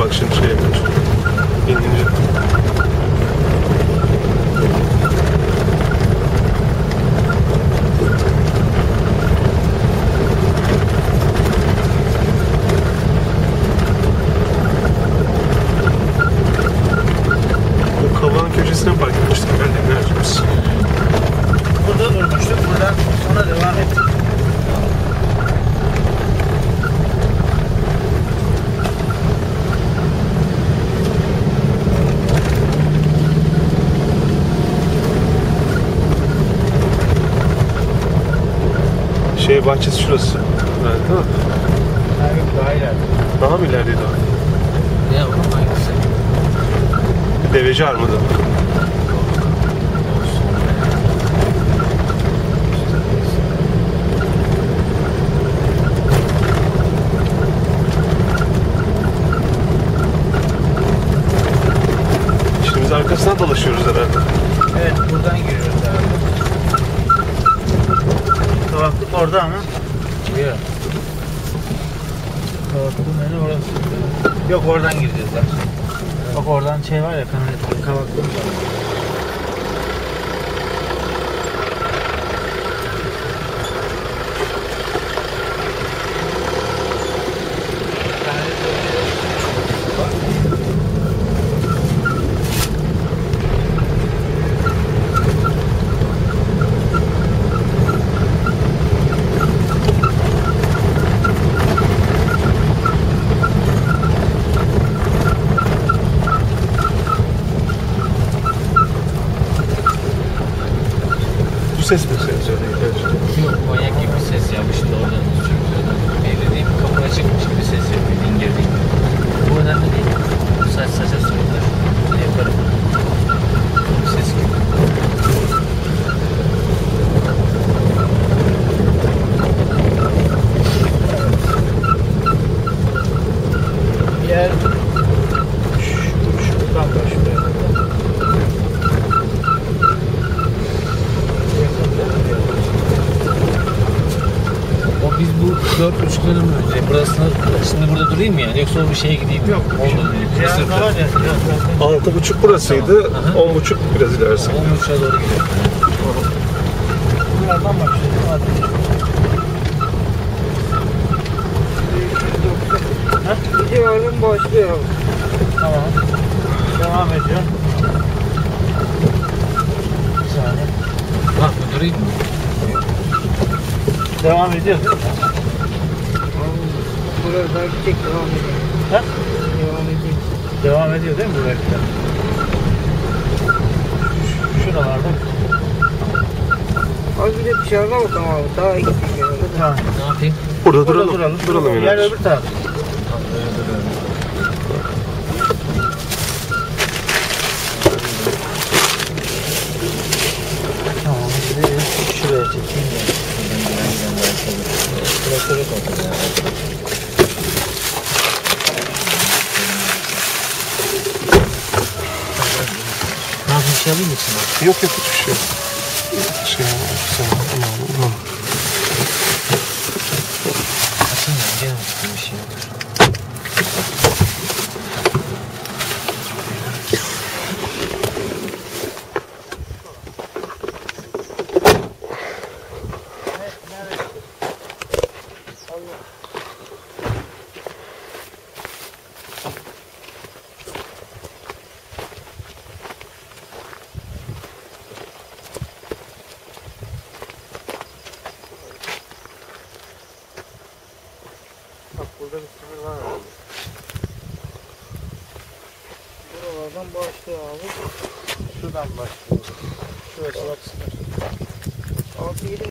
bak şimdi şey yapıyorsun. İndirecektim. Şey bahçesi şurası. Evet, değil mi? Ha, yok daha ileride. Daha mı ilerideydi o? Ne o? Hangisi? Deveci armadı. Şimdi biz arkasından dolaşıyoruz herhalde. Orada ama. Yok. Kavaklığın önü orası. Yok oradan gireceğiz lan. Bak oradan şey var ya kanal kavaklığın var. Ses seni söyledi? Yok manyak gibi bir ses ya. Bu şimdi oradan çünkü değil. Kapı açıkmış gibi ses yapıyor. İngirdi. Bu önemli değil. Saç saça sürüyorlar. Ne yaparım? Bir ses gibi. Yer şu- şuradan başlıyor. O biz bu dört buçuk dönem önce burasını şimdi burada durayım mı yani yoksa o bir şeye gideyim mi? Yok. Oldu. Var. Altı buçuk burasıydı, Aha. on buçuk biraz ilerisi. On buçuğa doğru gidiyor. Buradan başlıyor. Gidiyorum başlıyor. Tamam. Devam ediyor. Bir saniye. Bak bu durayım mı? Devam ediyor mi? Buradan gidecek devam edecek. Ha? Devam edecek. Devam ediyor değil mi bu bekle? Şuralarda. Az bir de dışarıda bakalım abi. Daha iyi gidiyor. Tamam. Ne yapayım? Burada Burada duralım. duralım. Duralım Yer öbür taraf. Tamam böyle duruyorum. Tamam. Bir de şuraya çekeyim de. Burası yok ortada ya. Ne yapayım şey alayım mı içinden? Yok yok hiçbir şey yok. Şey, sen, tamam, tamam. Açayım ya gene açayım bir şey yok. Bak sınır var abi. Buralardan başlıyor abi. Şuradan başlıyor. Şurası bak sınır. 6-7